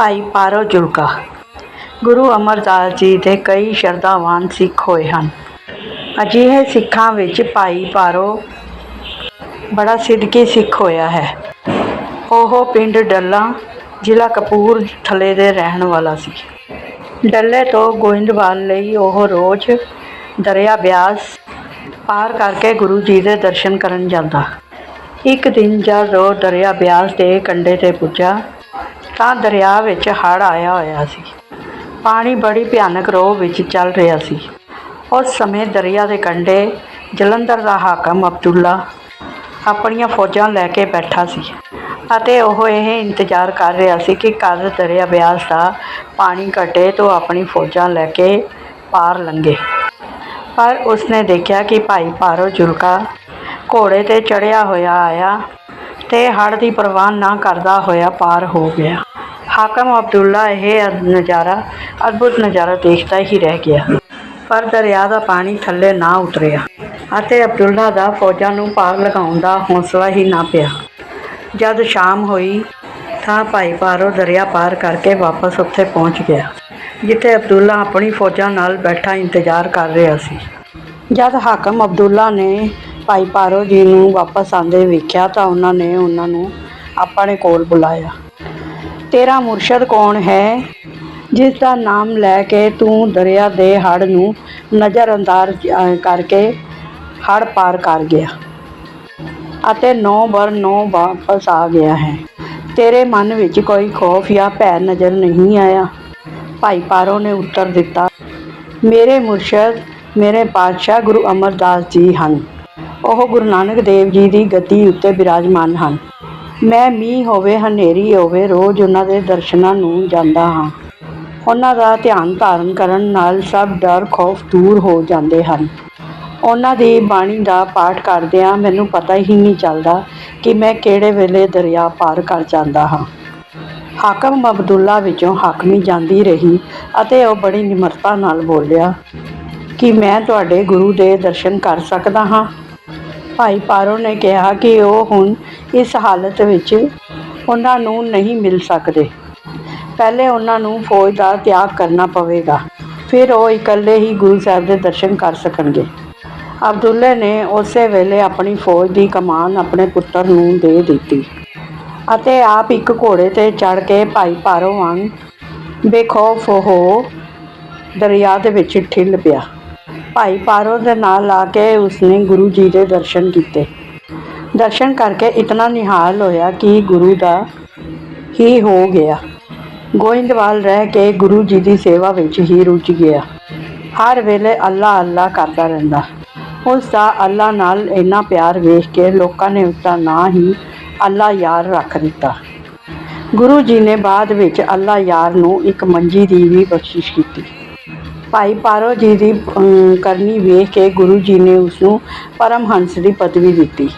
ਭਾਈ ਪਾਰੋ ਜੁਲਕਾ। ਗੁਰੂ ਅਮਰਦਾਸ ਜੀ ਦੇ ਕਈ ਸ਼ਰਧਾਵਾਨ ਸਿੱਖ ਹੋਏ ਹਨ। ਅਜਿਹੇ ਸਿੱਖਾਂ ਵਿੱਚ ਭਾਈ ਪਾਰੋ ਬੜਾ ਸਿੱਧਕੀ ਸਿੱਖ ਹੋਇਆ ਹੈ। ਉਹ ਪਿੰਡ ਡੱਲਾ, ਜ਼ਿਲ੍ਹਾ ਕਪੂਰਥਲੇ ਦੇ ਰਹਿਣ ਵਾਲਾ ਸੀ। ਡੱਲੇ ਤੋਂ ਗੋਇੰਦਵਾਲ ਲਈ ਉਹ ਰੋਜ਼ ਦਰਿਆ ਬਿਆਸ ਪਾਰ ਕਰਕੇ ਗੁਰੂ ਜੀ ਦੇ ਦਰਸ਼ਨ ਕਰਨ ਜਾਂਦਾ। ਇੱਕ ਦਿਨ ਜਦ ਉਹ ਦਰਿਆ ਬਿਆਸ ਦੇ ਕੰਢੇ ਤੇ ਪੁੱਜਾ ਤਾਂ ਦਰਿਆ ਵਿੱਚ ਹੜ੍ਹ ਆਇਆ ਹੋਇਆ ਸੀ। ਪਾਣੀ ਬੜੀ ਭਿਆਨਕ ਰੋਹ ਵਿੱਚ ਚੱਲ ਰਿਹਾ ਸੀ। ਉਸ ਸਮੇਂ ਦਰਿਆ ਦੇ ਕੰਢੇ ਜਲੰਧਰ ਦਾ ਹਾਕਮ ਅਬਦੁੱਲਾ ਆਪਣੀਆਂ ਫੌਜਾਂ ਲੈ ਕੇ ਬੈਠਾ ਸੀ ਅਤੇ ਉਹ ਇਹ ਇੰਤਜ਼ਾਰ ਕਰ ਰਿਹਾ ਸੀ ਕਿ ਕਦ ਦਰਿਆ ਬਿਆਸ ਦਾ ਪਾਣੀ ਘਟੇ ਤੋਂ ਆਪਣੀ ਫੌਜਾਂ ਲੈ ਕੇ ਪਾਰ ਲੰਘੇ। ਪਰ ਉਸਨੇ ਦੇਖਿਆ ਕਿ ਭਾਈ ਪਾਰੋ ਜੁਲਕਾ ਘੋੜੇ ਤੇ ਚੜਿਆ ਹੋਇਆ ਆਇਆ ਤੇ ਹੜ੍ਹ ਦੀ ਪਰਵਾਹ ਨਾ ਕਰਦਾ ਹੋਇਆ ਪਾਰ ਹੋ ਗਿਆ। ਹਾਕਮ ਅਬਦੁੱਲਾ ਇਹ ਨਜ਼ਾਰਾ ਅਦਭੁਤ ਨਜ਼ਾਰਾ ਦੇਖਦਾ ਹੀ ਰਹਿ ਗਿਆ। ਪਰ ਦਰਿਆ ਦਾ ਪਾਣੀ ਥੱਲੇ ਨਾ ਉਤਰਿਆ ਅਤੇ ਅਬਦੁੱਲਾ ਦਾ ਫੌਜਾਂ ਨੂੰ ਪਾਰ ਲਗਾਉਣ ਦਾ ਹੌਸਲਾ ਹੀ ਨਾ ਪਿਆ। ਜਦ ਸ਼ਾਮ ਹੋਈ ਤਾਂ ਭਾਈ ਪਾਰੋ ਦਰਿਆ ਪਾਰ ਕਰਕੇ ਵਾਪਸ ਉੱਥੇ ਪਹੁੰਚ ਗਿਆ, ਜਿੱਥੇ ਅਬਦੁੱਲਾ ਆਪਣੀ ਫੌਜਾਂ ਨਾਲ ਬੈਠਾ ਇੰਤਜ਼ਾਰ ਕਰ ਰਿਹਾ ਸੀ। ਜਦ ਹਾਕਮ ਅਬਦੁੱਲਾ ਨੇ ਭਾਈ ਪਾਰੋ ਜੀ ਨੂੰ ਵਾਪਸ ਆਉਂਦੇ ਵੇਖਿਆ ਤਾਂ ਉਹਨਾਂ ਨੇ ਉਹਨਾਂ ਨੂੰ ਆਪਣੇ ਕੋਲ ਬੁਲਾਇਆ। ਤੇਰਾ ਮੁਰਸ਼ਦ ਕੌਣ ਹੈ? ਜਿਸ ਦਾ ਨਾਮ ਲੈ ਕੇ ਤੂੰ ਦਰਿਆ ਦੇ ਹੜ ਨੂੰ ਨਜ਼ਰਅੰਦਾਜ਼ ਅ, ਕਰਕੇ ਹੜ ਪਾਰ ਕਰ ਗਿਆ ਅਤੇ ਨੌ ਬਰ ਨੌ ਵਾਪਸ ਆ ਗਿਆ ਹੈ। ਤੇਰੇ ਮਨ ਵਿੱਚ ਕੋਈ ਖੌਫ ਜਾਂ ਭੈ ਨਜ਼ਰ ਨਹੀਂ ਆਇਆ। ਭਾਈ ਪਾਰੋ ਨੇ ਉੱਤਰ ਦਿੱਤਾ ਮੇਰੇ ਮੁਰਸ਼ਦ ਮੇਰੇ ਪਾਤਸ਼ਾਹ ਗੁਰੂ ਅਮਰਦਾਸ ਜੀ ਹਨ। ਉਹ ਗੁਰੂ ਨਾਨਕ ਦੇਵ ਜੀ ਦੀ ਗੱਦੀ ਉੱਤੇ ਬਿਰਾਜਮਾਨ ਹਨ। ਮੈਂ ਮੀਂਹ ਹੋਵੇ, ਹਨੇਰੀ ਹੋਵੇ, ਰੋਜ਼ ਉਹਨਾਂ ਦੇ ਦਰਸ਼ਨਾਂ ਨੂੰ ਜਾਂਦਾ ਹਾਂ। ਉਹਨਾਂ ਦਾ ਧਿਆਨ ਧਾਰਨ ਕਰਨ ਨਾਲ ਸਭ ਡਰ, ਖੌਫ ਦੂਰ ਹੋ ਜਾਂਦੇ ਹਨ। ਉਹਨਾਂ ਦੀ ਬਾਣੀ ਦਾ ਪਾਠ ਕਰਦਿਆਂ ਮੈਨੂੰ ਪਤਾ ਹੀ ਨਹੀਂ ਚੱਲਦਾ ਕਿ ਮੈਂ ਕਿਹੜੇ ਵੇਲੇ ਦਰਿਆ ਪਾਰ ਕਰ ਜਾਂਦਾ ਹਾਂ। ਹਾਕਮ ਅਬਦੁੱਲਾ ਵਿੱਚੋਂ ਹਾਕਮੀ ਜਾਂਦੀ ਰਹੀ ਅਤੇ ਉਹ ਬੜੀ ਨਿਮਰਤਾ ਨਾਲ ਬੋਲਿਆ, ਕਿ ਮੈਂ ਤੁਹਾਡੇ ਗੁਰੂ ਦੇ ਦਰਸ਼ਨ ਕਰ ਸਕਦਾ ਹਾਂ? ਭਾਈ ਪਾਰੋ ਨੇ ਕਿਹਾ ਕਿ ਉਹ ਹੁਣ ਇਸ ਹਾਲਤ ਵਿੱਚ ਉਹਨਾਂ ਨੂੰ ਨਹੀਂ ਮਿਲ ਸਕਦੇ। ਪਹਿਲੇ ਉਹਨਾਂ ਨੂੰ ਫੌਜ ਦਾ ਤਿਆਗ ਕਰਨਾ ਪਵੇਗਾ। ਫਿਰ ਉਹ ਇਕੱਲੇ ਹੀ ਗੁਰੂ ਸਾਹਿਬ ਦੇ ਦਰਸ਼ਨ ਕਰ ਸਕਣਗੇ। ਅਬਦੁੱਲੇ ਨੇ ਉਸੇ ਵੇਲੇ ਆਪਣੀ ਫੌਜ ਦੀ ਕਮਾਨ ਆਪਣੇ ਪੁੱਤਰ ਨੂੰ ਦੇ ਦਿੱਤੀ ਅਤੇ ਆਪ ਇੱਕ ਘੋੜੇ ਤੇ ਚੜ੍ਹ ਕੇ ਭਾਈ ਪਾਰੋ ਵਾਂਗ ਬੇਖੌਫ ਹੋ ਦਰਿਆ ਦੇ ਵਿੱਚ ਠਿੱਲ ਪਿਆ। ਭਾਈ ਪਾਰੋ ਦੇ ਨਾਲ ਲਾ ਕੇ ਉਸਨੇ ਗੁਰੂ ਜੀ ਦੇ ਦਰਸ਼ਨ ਕੀਤੇ। ਦਰਸ਼ਨ ਕਰਕੇ ਇਤਨਾ ਨਿਹਾਲ ਹੋਇਆ ਕਿ ਗੁਰੂ ਦਾ ਹੀ ਹੋ ਗਿਆ। ਗੋਇੰਦਵਾਲ ਰਹਿ ਕੇ ਗੁਰੂ ਜੀ ਦੀ ਸੇਵਾ ਵਿੱਚ ਹੀ ਰੁੱਝ ਗਿਆ। ਹਰ ਵੇਲੇ ਅੱਲਾ ਅੱਲਾ ਕਰਦਾ ਰਹਿੰਦਾ। ਉਸ ਦਾ ਅੱਲਾ ਨਾਲ ਇੰਨਾ ਪਿਆਰ ਵੇਖ ਕੇ ਲੋਕਾਂ ਨੇ ਉਸਦਾ ਨਾਂ ਹੀ ਅੱਲਾ ਯਾਰ ਰੱਖ ਦਿੱਤਾ। ਗੁਰੂ ਜੀ ਨੇ ਬਾਅਦ ਵਿੱਚ ਅੱਲਾ ਯਾਰ ਨੂੰ ਇੱਕ ਮੰਜੀ ਦੀ ਵੀ ਬਖਸ਼ਿਸ਼ ਕੀਤੀ। ਭਾਈ ਪਾਰੋ ਜੀ ਦੀ ਕਰਨੀ ਵੇਖ ਕੇ ਗੁਰੂ ਜੀ ਨੇ ਉਸ ਨੂੰ ਪਰਮਹੰਸ ਦੀ ਪਦਵੀ ਦਿੱਤੀ।